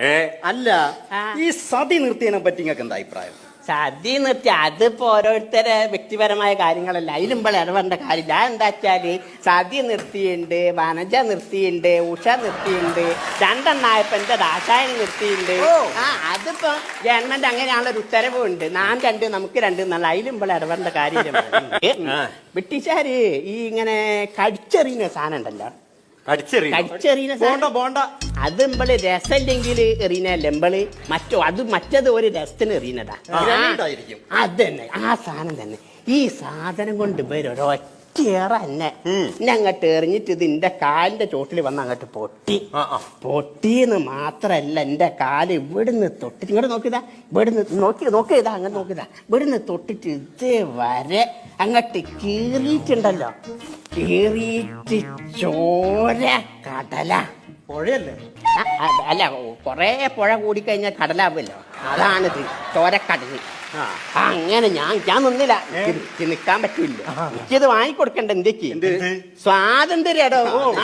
ഏ? അല്ല ഈ സതി നിർത്തിയതിനെ പറ്റി നിങ്ങൾക്ക് എന്താ അഭിപ്രായം? സതി നിർത്തി അതിപ്പോ ഓരോരുത്തരെ വ്യക്തിപരമായ കാര്യങ്ങളല്ല. അതിലുമ്പോൾ ഇടപെടേണ്ട കാര്യമില്ല. എന്താ വെച്ചാൽ സതി നിർത്തിയുണ്ട് വനജ നിർത്തിയുണ്ട് ഉഷ നിർത്തിയുണ്ട് രണ്ടെണ്ണായപ്പന്റെ എന്റെ നിർത്തിയുണ്ട്. ആ അതിപ്പോ ഗവൺമെന്റ് അങ്ങനെയാണല്ലോ ഒരു ഉത്തരവുണ്ട്. നാം രണ്ട് നമുക്ക് രണ്ട് എന്നുള്ള അതിലുമ്പോൾ ഇടപെടേണ്ട കാര്യമില്ല. ബ്രിട്ടീഷുകാര് ഈ ഇങ്ങനെ കടിച്ചെറിയുന്ന സാധനം ഉണ്ടല്ലോ. കടിച്ചെറിയും ബോണ്ട അത് ഇമ്പൾ രസമില്ലെങ്കിൽ എറിയുന്നല്ല ഇമ്പൾ മറ്റോ അത് മറ്റത് ഒരു രസത്തിന് എറിയുന്നതാ. അത് തന്നെ ആ സാധനം തന്നെ. ഈ സാധനം കൊണ്ട് വരും ഒരൊറ്റയേറ തന്നെ എന്നെ അങ്ങോട്ട് എറിഞ്ഞിട്ട് ഇത് എന്റെ കാലിന്റെ ചോട്ടിൽ വന്ന് അങ്ങോട്ട് പൊട്ടി. പൊട്ടിയെന്ന് മാത്രല്ല എന്റെ കാൽ ഇവിടുന്ന് തൊട്ടിട്ട് ഇങ്ങോട്ട് നോക്കിയതാ ഇവിടുന്ന് നോക്കി നോക്കിയതാ അങ്ങോട്ട് നോക്കിയതാ. ഇവിടുന്ന് തൊട്ടിട്ട് ഇതേ വരെ അങ്ങോട്ട് കീറിയിട്ടുണ്ടല്ലോ. കീറിയിട്ട് ചോര കടല. പുഴയല്ലേ? അല്ല കൊറേ പുഴ കൂടിക്കഴിഞ്ഞാൽ കടലാവുമല്ലോ. അതാണിത് ചോരക്കടൽ. അങ്ങനെ ഞാൻ ഞാൻ നിന്നില്ല. നിൽക്കാൻ നിക്കാൻ പറ്റൂല എനിക്കിത് വാങ്ങിക്കൊടുക്കണ്ട എന്തൊക്കെ? സ്വാതന്ത്ര്യടോ? സ്വാതന്ത്ര്യം